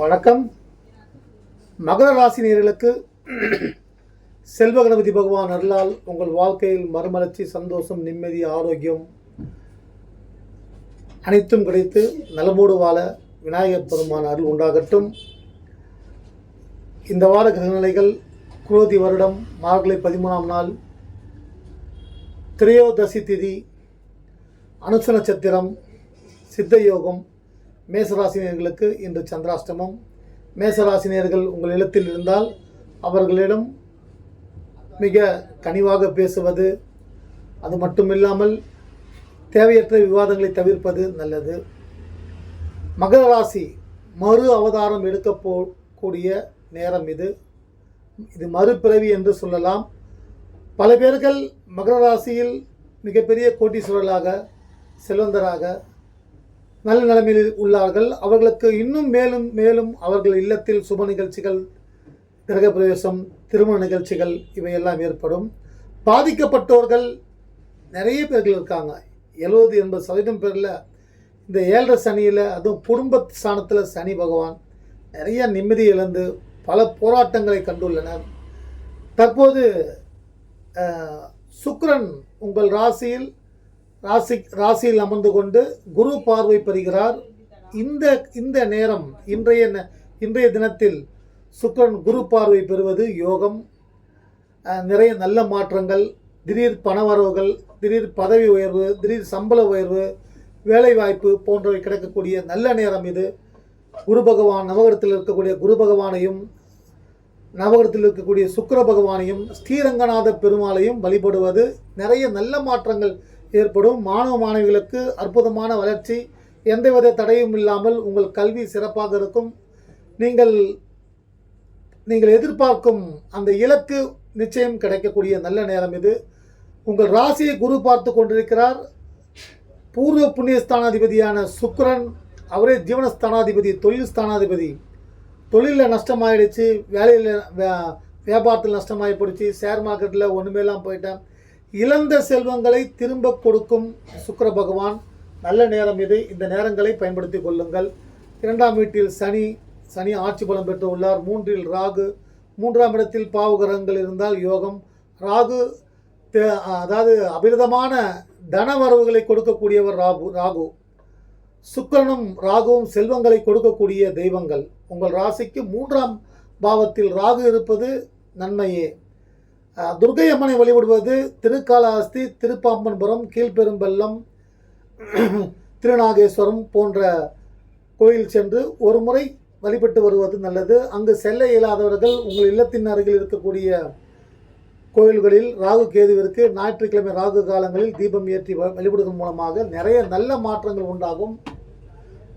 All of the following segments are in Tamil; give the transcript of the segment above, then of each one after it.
வணக்கம். மகர ராசி நேயர்களுக்கு செல்வ கணபதி பகவான் அருளால் உங்கள் வாழ்க்கையில் மறுமலர்ச்சி சந்தோஷம் நிம்மதி ஆரோக்கியம் அனைத்தும் கிடைத்து நலமோடு வாழ விநாயகர் பெருமான் அருள் உண்டாகட்டும். இந்த வார கிரகநிலைகள் குரோதி வருடம் மார்கழி பதிமூணாம் நாள் திரையோதசி திதி அனுச நட்சத்திரம் சித்த யோகம் மேசராசினியர்களுக்கு இன்று சந்திராஷ்டமம். மேசராசினியர்கள் உங்கள் இல்லத்தில் இருந்தால் அவர்களிடம் மிக கனிவாக பேசுவது அது மட்டுமில்லாமல் தேவையற்ற விவாதங்களை தவிர்ப்பது நல்லது. மகர ராசி மறு அவதாரம் எடுக்க போகக்கூடிய நேரம் இது. இது மறுபிறவி என்று சொல்லலாம். பல பேர்கள் மகர ராசியில் மிகப்பெரிய கோட்டீஸ்வரர்களாக செல்வந்தராக நல்ல நிலைமையில் உள்ளார்கள். அவர்களுக்கு இன்னும் மேலும் மேலும் அவர்கள் இல்லத்தில் சுப நிகழ்ச்சிகள் கிரகப்பிரவேசம் திருமண நிகழ்ச்சிகள் இவையெல்லாம் ஏற்படும். பாதிக்கப்பட்டோர்கள் நிறைய பேர்கள் இருக்காங்க. எழுபது எண்பது சதவீதம் பேரில் இந்த ஏழரை சனியில் அதுவும் குடும்ப ஸ்தானத்தில் சனி பகவான் நிறைய நிம்மதி இழந்து பல போராட்டங்களை கண்டுள்ளனர். தற்போது சுக்ரன் உங்கள் ராசியில் ராசி ராசியில் அமர்ந்து கொண்டு குரு பார்வை பெறுகிறார். இந்த இந்த நேரம் இன்றைய இன்றைய தினத்தில் சுக்கரன் குரு பார்வை பெறுவது யோகம். நிறைய நல்ல மாற்றங்கள் திடீர் பணவரவுகள் திடீர் பதவி உயர்வு திடீர் சம்பள உயர்வு வேலைவாய்ப்பு போன்றவை கிடைக்கக்கூடிய நல்ல நேரம் இது. குரு பகவான் நவகரத்தில் இருக்கக்கூடிய குரு பகவானையும் நவகரத்தில் இருக்கக்கூடிய சுக்கர பகவானையும் ஸ்ரீரங்கநாத பெருமாளையும் வழிபடுவது. நிறைய நல்ல மாற்றங்கள் ஏற்படும். மாணவ மாணவிகளுக்கு அற்புதமான வளர்ச்சி. எந்தவித தடையும் இல்லாமல் உங்கள் கல்வி சிறப்பாக இருக்கும். நீங்கள் நீங்கள் எதிர்பார்க்கும் அந்த இலக்கு நிச்சயம் கிடைக்கக்கூடிய நல்ல நேரம் இது. உங்கள் ராசியை குரு பார்த்து கொண்டிருக்கிறார். பூர்வ புண்ணிய ஸ்தானாதிபதியான அவரே ஜீவனஸ்தானாதிபதி தொழில் ஸ்தானாதிபதி. தொழிலில் நஷ்டமாயிடுச்சு வேலையில் வியாபாரத்தில் நஷ்டமாகி போயிடுச்சு ஷேர் மார்க்கெட்டில் ஒன்றுமேலாம் போயிட்டேன். இழந்த செல்வங்களை திரும்ப கொடுக்கும் சுக்கர பகவான். நல்ல நேரம் இது. இந்த நேரங்களை பயன்படுத்தி கொள்ளுங்கள். இரண்டாம் வீட்டில் சனி சனி ஆட்சி பலம் பெற்று உள்ளார். மூன்றில் ராகு. மூன்றாம் இடத்தில் பாவகிரகங்கள் இருந்தால் யோகம். ராகு தே- அதாவது அபிரதமான தன வரவுகளை கொடுக்கக்கூடியவர் ராகு ராகு. சுக்கிரனும் ராகுவும் செல்வங்களை கொடுக்கக்கூடிய தெய்வங்கள். உங்கள் ராசிக்கு மூன்றாம் பாவத்தில் ராகு இருப்பது நன்மையே. துர்கை அம்மனை வழிபடுவது திருக்காளஹஸ்தி திருப்பாம்பன்புரம் கீழ்பெரும்பள்ளம் திருநாகேஸ்வரம் போன்ற கோயில் சென்று ஒரு முறை வழிபட்டு வருவது நல்லது. அங்கு செல்ல இயலாதவர்கள் உங்கள் இல்லத்தின் அருகில் இருக்கக்கூடிய கோயில்களில் ராகு கேதுவிற்கு ஞாயிற்றுக்கிழமை ராகு காலங்களில் தீபம் ஏற்றி வ- வழிபடுவதன் மூலமாக நிறைய நல்ல மாற்றங்கள் உண்டாகும்.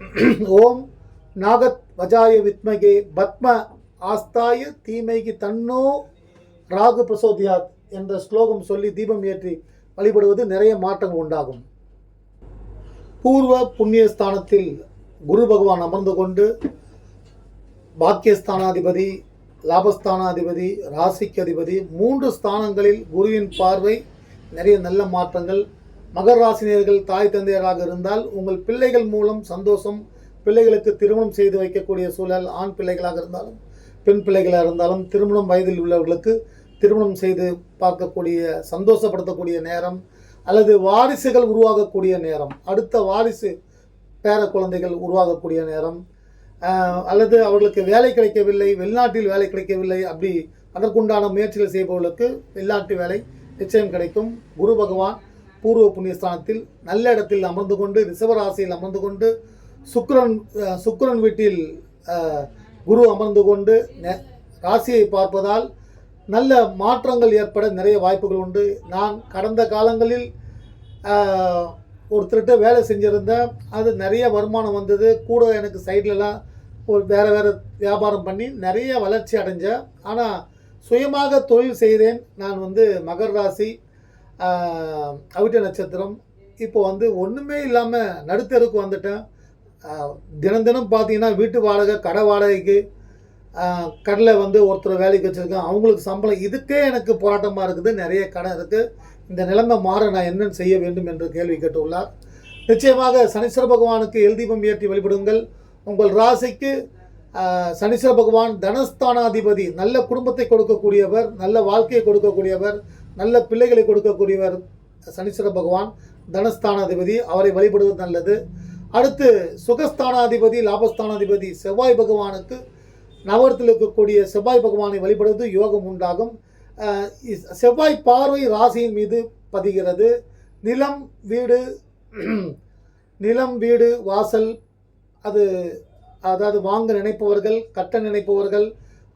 ஓம் நாகத் வஜாய வித்மகே பத்ம ஆஸ்தாய தீமைக்கு தன்னோ ராகு பிரசோதியாத் என்ற ஸ்லோகம் சொல்லி தீபம் ஏற்றி வழிபடுவது நிறைய மாற்றங்கள் உண்டாகும். பூர்வ புண்ணிய ஸ்தானத்தில் குரு பகவான் அமர்ந்து கொண்டு பாக்கியஸ்தானாதிபதி லாபஸ்தானாதிபதி ராசிக்கு அதிபதி மூன்று ஸ்தானங்களில் குருவின் பார்வை நிறைய நல்ல மாற்றங்கள். மகர ராசினியர்கள் தாய் தந்தையராக இருந்தால் உங்கள் பிள்ளைகள் மூலம் சந்தோஷம் பிள்ளைகளுக்கு திருமணம் செய்து வைக்கக்கூடிய சூழல் ஆண் பிள்ளைகளாக இருந்தாலும் பெண் பிள்ளைகளாக இருந்தாலும் திருமணம் வயதில் உள்ளவர்களுக்கு திருமணம் செய்து பார்க்கக்கூடிய சந்தோஷப்படுத்தக்கூடிய நேரம் அல்லது வாரிசுகள் உருவாகக்கூடிய நேரம் அடுத்த வாரிசு பேர குழந்தைகள் உருவாகக்கூடிய நேரம் அல்லது அவர்களுக்கு வேலை கிடைக்கவில்லை வெளிநாட்டில் வேலை கிடைக்கவில்லை அப்படி அதற்குண்டான முயற்சிகள் செய்பவர்களுக்கு வெளிநாட்டு வேலை நிச்சயம் கிடைக்கும். குரு பகவான் பூர்வ புண்ணியஸ்தானத்தில் நல்ல இடத்தில் அமர்ந்து கொண்டு ரிஷபராசியில் அமர்ந்து கொண்டு சுக்கரன் சுக்கரன் வீட்டில் குரு அமர்ந்து கொண்டு நெ- ராசியை பார்ப்பதால் நல்ல மாற்றங்கள் ஏற்பட நிறைய வாய்ப்புகள் உண்டு. நான் கடந்த காலங்களில் ஒருத்தர்கிட்ட வேலை செஞ்சுருந்தேன். அது நிறைய வருமானம் வந்தது. கூட எனக்கு சைட்லலாம் ஒரு வேறு வேறு வியாபாரம் பண்ணி நிறைய வளர்ச்சி அடைஞ்சேன். ஆனால் சுயமாக தொழில் செய்கிறேன் நான் வந்து மகர் ராசி அவிட்ட நட்சத்திரம். இப்போ வந்து ஒன்றுமே இல்லாமல் நடுத்தருக்கு வந்துட்டேன். தினம் தினம் பார்த்தீங்கன்னா வீட்டு வாடகை கடை வாடகைக்கு கடலை வந்து ஒருத்தர் வேலைக்கு வச்சுருக்கேன் அவங்களுக்கு சம்பளம். இதுக்கே எனக்கு போராட்டமாக இருக்குது. நிறைய கடன் இருக்குது இந்த நிலைமை மாற நான் என்னென்னு செய்ய வேண்டும் என்று கேள்வி கேட்டுள்ளார். நிச்சயமாக சனீஸ்வர பகவானுக்கு எல்தீபம் ஏற்றி வழிபடுங்கள். உங்கள் ராசிக்கு சனீஸ்வர பகவான் தனஸ்தானாதிபதி நல்ல குடும்பத்தை கொடுக்கக்கூடியவர் நல்ல வாழ்க்கையை கொடுக்கக்கூடியவர் நல்ல பிள்ளைகளை கொடுக்கக்கூடியவர் சனீஸ்வர பகவான் தனஸ்தானாதிபதி. அவரை வழிபடுவது நல்லது. அடுத்து சுகஸ்தானாதிபதி லாபஸ்தானாதிபதி செவ்வாய் பகவானுக்கு நவரத்தில் இருக்கக்கூடிய செவ்வாய் பகவானை வழிபடுவது யோகம் உண்டாகும். செவ்வாய் பார்வை ராசியின் மீது பதிகிறது. நிலம் வீடு நிலம் வீடு வாசல் அது அதாவது வாங்க நினைப்பவர்கள் கட்ட நினைப்பவர்கள்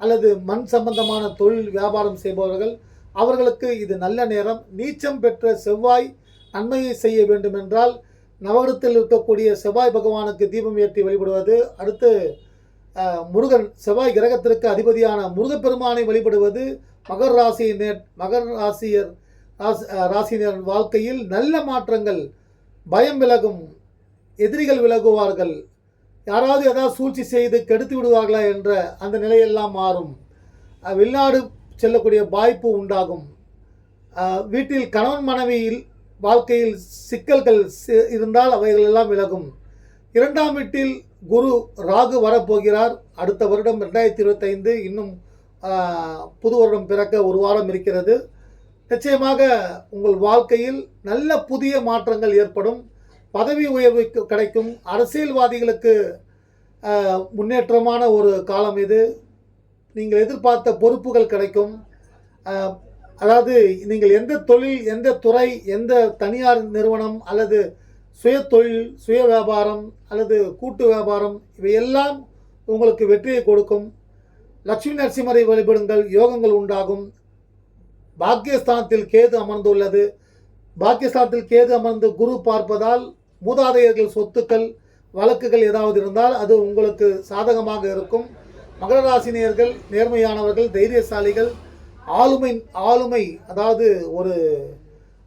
அல்லது மண் சம்பந்தமான தொழில் வியாபாரம் செய்பவர்கள் அவர்களுக்கு இது நல்ல நேரம். நீச்சம் பெற்ற செவ்வாய் நன்மையை செய்ய வேண்டுமென்றால் நவரத்தில் இருக்கக்கூடிய செவ்வாய் பகவானுக்கு தீபம் ஏற்றி வழிபடுவது. அடுத்து முருகன் செவ்வாய் கிரகத்திற்கு அதிபதியான முருகப்பெருமானை வழிபடுவது மகர் ராசியினர் மகர் ராசியர் ராசி ராசியினர் வாழ்க்கையில் நல்ல மாற்றங்கள் பயம் விலகும் எதிரிகள் விலகுவார்கள். யாராவது ஏதாவது சூழ்ச்சி செய்து கெடுத்து விடுவார்களா என்ற அந்த நிலையெல்லாம் மாறும். வெளிநாடு செல்லக்கூடிய வாய்ப்பு உண்டாகும். வீட்டில் கணவன் மனைவியில் வாழ்க்கையில் சிக்கல்கள் இருந்தால் அவைகளெல்லாம் விலகும். இரண்டாம் வீட்டில் குரு ராகு வரப்போகிறார். அடுத்த வருடம் ரெண்டாயிரத்தி இருபத்தைந்து இன்னும் புது வருடம் பிறக்க ஒரு வாரம் இருக்கிறது. நிச்சயமாக உங்கள் வாழ்க்கையில் நல்ல புதிய மாற்றங்கள் ஏற்படும். பதவி உயர்வு கிடைக்கும். அரசியல்வாதிகளுக்கு முன்னேற்றமான ஒரு காலம் இது. நீங்கள் எதிர்பார்த்த பொறுப்புகள் கிடைக்கும். அதாவது நீங்கள் எந்த தொழில் எந்த துறை எந்த தனியார் நிறுவனம் அல்லது சுய தொழில் சுய வியாபாரம் அல்லது கூட்டு வியாபாரம் இவையெல்லாம் உங்களுக்கு வெற்றியை கொடுக்கும். லட்சுமி நரசிம்மரை வழிபடுங்கள் யோகங்கள் உண்டாகும். பாக்கியஸ்தானத்தில் கேது அமர்ந்துள்ளது. பாக்கியஸ்தானத்தில் கேது அமர்ந்து குரு பார்ப்பதால் மூதாதையர்கள் சொத்துக்கள் வழக்குகள் ஏதாவது இருந்தால் அது உங்களுக்கு சாதகமாக இருக்கும். மகர ராசினியர்கள் நேர்மையானவர்கள் தைரியசாலிகள் ஆளுமை ஆளுமை அதாவது ஒரு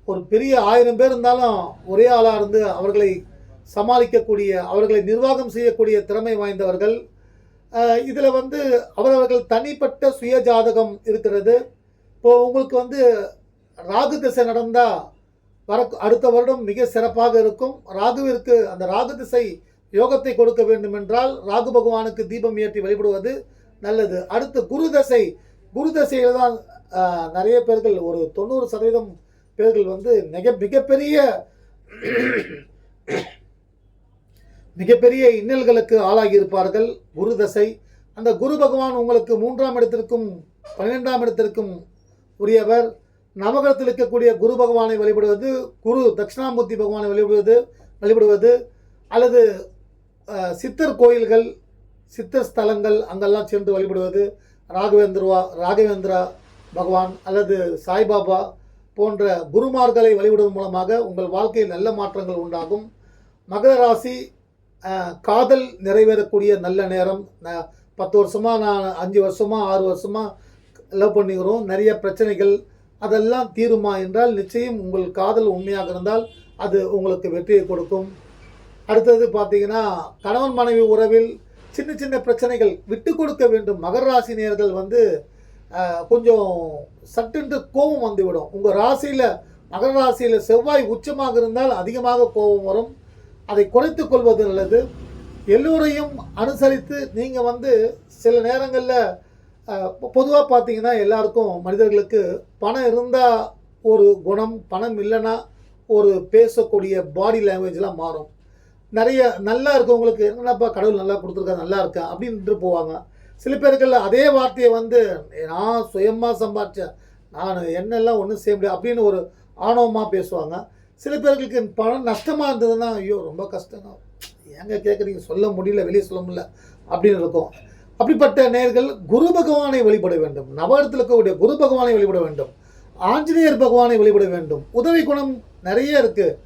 ஒரு பெரிய ஆயிரம் பேர் இருந்தாலும் ஒரே ஆளாக இருந்து அவர்களை சமாளிக்கக்கூடிய அவர்களை நிர்வாகம் செய்யக்கூடிய திறமை வாய்ந்தவர்கள். இதில் வந்து அவரவர்கள் தனிப்பட்ட சுய ஜாதகம் இருக்கிறது. இப்போ உங்களுக்கு வந்து ராகு திசை நடந்தால் வர அடுத்த வருடம் மிக சிறப்பாக இருக்கும். ராகுவிற்கு அந்த ராகு திசை யோகத்தை கொடுக்க வேண்டும் என்றால் ராகு பகவானுக்கு தீபம் ஏற்றி வழிபடுவது நல்லது. அடுத்து குரு தசை குரு தசையில் தான் நிறைய பேர்கள் ஒரு தொண்ணூறு சதவீதம் பேர்கள் வந்து மிக மிகப்பெரிய மிகப்பெரிய இன்னல்களுக்கு ஆளாகி இருப்பார்கள். குரு தசை. அந்த குரு பகவான் உங்களுக்கு மூன்றாம் இடத்திற்கும் பன்னிரெண்டாம் இடத்திற்கும் உரியவர். நவகரத்தில் இருக்கக்கூடிய குரு பகவானை வழிபடுவது குரு தட்சிணாமூர்த்தி பகவானை வழிபடுவது வழிபடுவது அல்லது சித்தர் கோயில்கள் சித்தர் ஸ்தலங்கள் அங்கெல்லாம் சென்று வழிபடுவது. ராகவேந்திரவா ராகவேந்திரா பகவான் அல்லது சாய்பாபா போன்ற குருமார்களை வழிபடுவதன் மூலமாக உங்கள் வாழ்க்கையில் நல்ல மாற்றங்கள் உண்டாகும். மகர ராசி காதல் நிறைவேறக்கூடிய நல்ல நேரம். பத்து வருஷமாக நான் அஞ்சு வருஷமாக ஆறு வருஷமாக லவ் பண்ணிக்கிறோம். நிறைய பிரச்சனைகள் அதெல்லாம் தீருமா என்றால் நிச்சயம் உங்கள் காதல் உண்மையாக இருந்தால் அது உங்களுக்கு வெற்றியை கொடுக்கும். அடுத்தது பார்த்தீங்கன்னா கணவன் மனைவி உறவில் சின்ன சின்ன பிரச்சனைகள் விட்டு கொடுக்க வேண்டும். மகர ராசினியர்கள் வந்து கொஞ்சம் சட்டுன்று கோபம் வந்துவிடும். உங்கள் ராசியில் மகர ராசியில் செவ்வாய் உச்சமாக இருந்தால் அதிகமாக கோபம் வரும். அதை குறைத்து கொள்வது நல்லது. எல்லோரையும் அனுசரித்து நீங்கள் வந்து சில நேரங்களில் பொதுவாக பார்த்தீங்கன்னா எல்லாருக்கும் மனிதர்களுக்கு பணம் இருந்தால் ஒரு குணம் பணம் இல்லைன்னா ஒரு பேசக்கூடிய பாடி லாங்குவேஜ்லாம் மாறும். நிறைய நல்லா இருக்கவங்களுக்கு என்னப்பா கடவுள் நல்லா கொடுத்துருக்கா நல்லா இருக்கா? அப்படின்ட்டு போவாங்க. சில பேர்கள் அதே வார்த்தையை வந்து நான் சுயமாக சம்பாதிச்சேன் நான் என்னெல்லாம் ஒன்றும் செய்ய முடியாது அப்படின்னு ஒரு ஆணவமாக பேசுவாங்க. சில பேர்களுக்கு பணம் நஷ்டமாக இருந்ததுன்னா ஐயோ ரொம்ப கஷ்டங்க. ஏங்க கேட்குறீங்க சொல்ல முடியல வெளியே சொல்ல முடியல அப்படின்னு இருக்கும். அப்படிப்பட்ட நேர்கள் குரு பகவானை வழிபட வேண்டும். நவரத்தில் இருக்கக்கூடிய குரு பகவானை வழிபட வேண்டும். ஆஞ்சநேயர் பகவானை வழிபட வேண்டும். உதவி குணம் நிறைய இருக்குது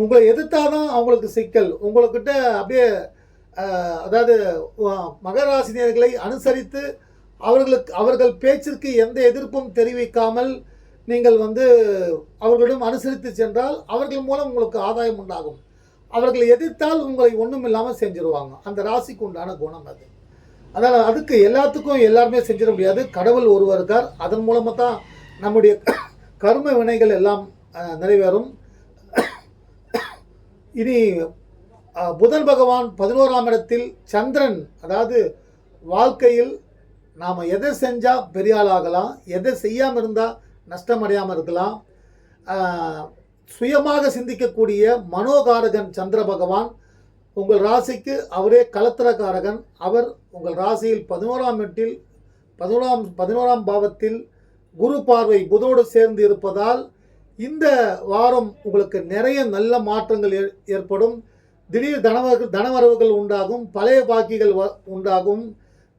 உங்களை எதிர்த்தாதான் அவங்களுக்கு சிக்கல். உங்கள்கிட்ட அப்படியே அதாவது மகராசினியர்களை அனுசரித்து அவர்களுக்கு அவர்கள் பேச்சிற்கு எந்த எதிர்ப்பும் தெரிவிக்காமல் நீங்கள் வந்து அவர்களிடம் அனுசரித்து சென்றால் அவர்கள் மூலம் உங்களுக்கு ஆதாயம் உண்டாகும். அவர்களை எதிர்த்தால் உங்களை ஒன்றும் இல்லாமல் செஞ்சிருவாங்க. அந்த ராசிக்கு உண்டான குணம் அது. அதனால் அதுக்கு எல்லாத்துக்கும் எல்லாருமே செஞ்சிட முடியாது. கடவுள் ஒருவர் இருக்கார். அதன் மூலமாக தான் நம்முடைய கர்ம வினைகள் எல்லாம் நிறைவேறும். இனி புதன் பகவான் பதினோராம் இடத்தில் சந்திரன் அதாவது வாழ்க்கையில் நாம் எதை செஞ்சால் பெரியாளாகலாம் ஆகலாம் எதை செய்யாமல் இருந்தால் நஷ்டம் அடையாமல் இருக்கலாம் சுயமாக சிந்திக்கக்கூடிய மனோகாரகன் சந்திர பகவான் உங்கள் ராசிக்கு அவரே கலத்திரக்காரகன். அவர் உங்கள் ராசியில் பதினோராம் வீட்டில் பதினோராம் பதினோராம் பாவத்தில் குரு பார்வை புதோடு சேர்ந்து இருப்பதால் இந்த வாரம் உங்களுக்கு நிறைய நல்ல மாற்றங்கள் ஏற்படும். திடீர் தனவர்கள் தனவரவுகள் உண்டாகும் பழைய பாக்கிகள் வ- உண்டாகும்.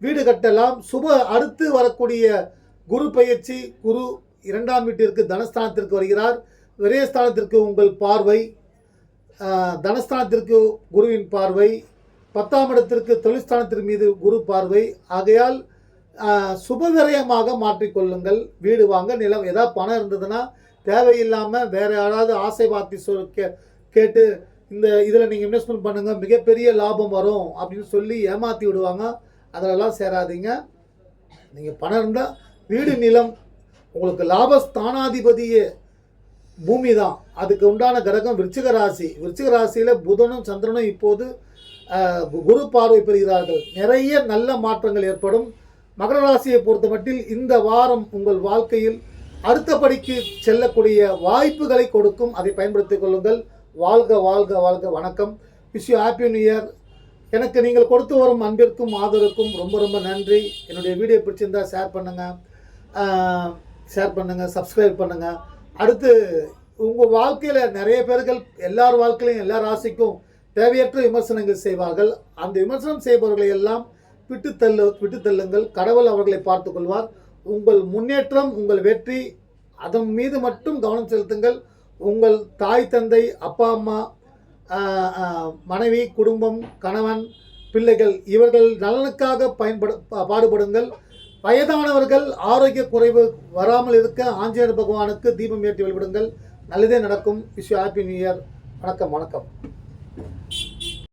வீடு கட்டலாம். சுப அடுத்து வரக்கூடிய குரு பயிற்சி குரு இரண்டாம் வீட்டிற்கு தனஸ்தானத்திற்கு வருகிறார். விரயஸ்தானத்திற்கு உங்கள் பார்வை தனஸ்தானத்திற்கு குருவின் பார்வை பத்தாம் இடத்திற்கு தொழிற்ஸ்தானத்திற்கு மீது குரு பார்வை. ஆகையால் சுபவிரயமாக மாற்றிக்கொள்ளுங்கள். வீடு வாங்க நிலம் ஏதாவது பணம் இருந்ததுன்னா தேவையில்லாமல் வேறு யாராவது ஆசை வார்த்தை சொல் கே கேட்டு இந்த இதில் நீங்கள் இன்வெஸ்ட்மெண்ட் பண்ணுங்கள் மிகப்பெரிய லாபம் வரும் அப்படின்னு சொல்லி ஏமாற்றி விடுவாங்க. அதிலெல்லாம் சேராதீங்க. நீங்கள் பணம் இருந்தால் வீடு நிலம் உங்களுக்கு லாபஸ்தானாதிபதியே பூமி தான் அதுக்கு உண்டான கிரகம் விருச்சிக ராசி. விருச்சிக ராசியில் புதனும் சந்திரனும் இப்போது குரு பார்வை பெறுகிறார்கள். நிறைய நல்ல மாற்றங்கள் ஏற்படும். மகர ராசியை பொறுத்த மட்டில் இந்த வாரம் உங்கள் வாழ்க்கையில் அடுத்த படிக்கு செல்லக்கூடிய வாய்ப்புகளை கொடுக்கும். அதை பயன்படுத்திக் கொள்ளுங்கள். வாழ்க வாழ்க வாழ்க. வணக்கம். Wish you happy new year எனக்கு நீங்கள் கொடுத்து வரும் அன்பிற்கும் ஆதரவுக்கும் ரொம்ப ரொம்ப நன்றி. என்னுடைய வீடியோ பிடிச்சிருந்தா ஷேர் பண்ணுங்கள் ஷேர் பண்ணுங்கள் சப்ஸ்கிரைப் பண்ணுங்கள் அடுத்து உங்கள் வாழ்க்கையில் நிறைய பேர்கள் எல்லார் வாழ்க்கையிலும் எல்லா ராசிக்கும் தேவையற்ற விமர்சனங்கள் செய்வார்கள். அந்த விமர்சனம் செய்பவர்களை எல்லாம் விட்டு தள்ளு விட்டு தள்ளுங்கள். கடவுள் அவர்களை பார்த்துக்கொள்வார் உங்கள் முன்னேற்றம் உங்கள் வெற்றி அதன் மீது மட்டும் கவனம் செலுத்துங்கள். உங்கள் தாய் தந்தை அப்பா அம்மா மனைவி குடும்பம் கணவன் பிள்ளைகள் இவர்கள் நலனுக்காக பயன்பட பாடுபடுங்கள். வயதானவர்கள் ஆரோக்கிய குறைவு வராமல் இருக்க ஆஞ்சநேயர் பகவானுக்கு தீபம் ஏற்றி வழிபடுங்கள். நல்லதே நடக்கும். Wish happy new year. வணக்கம் வணக்கம்.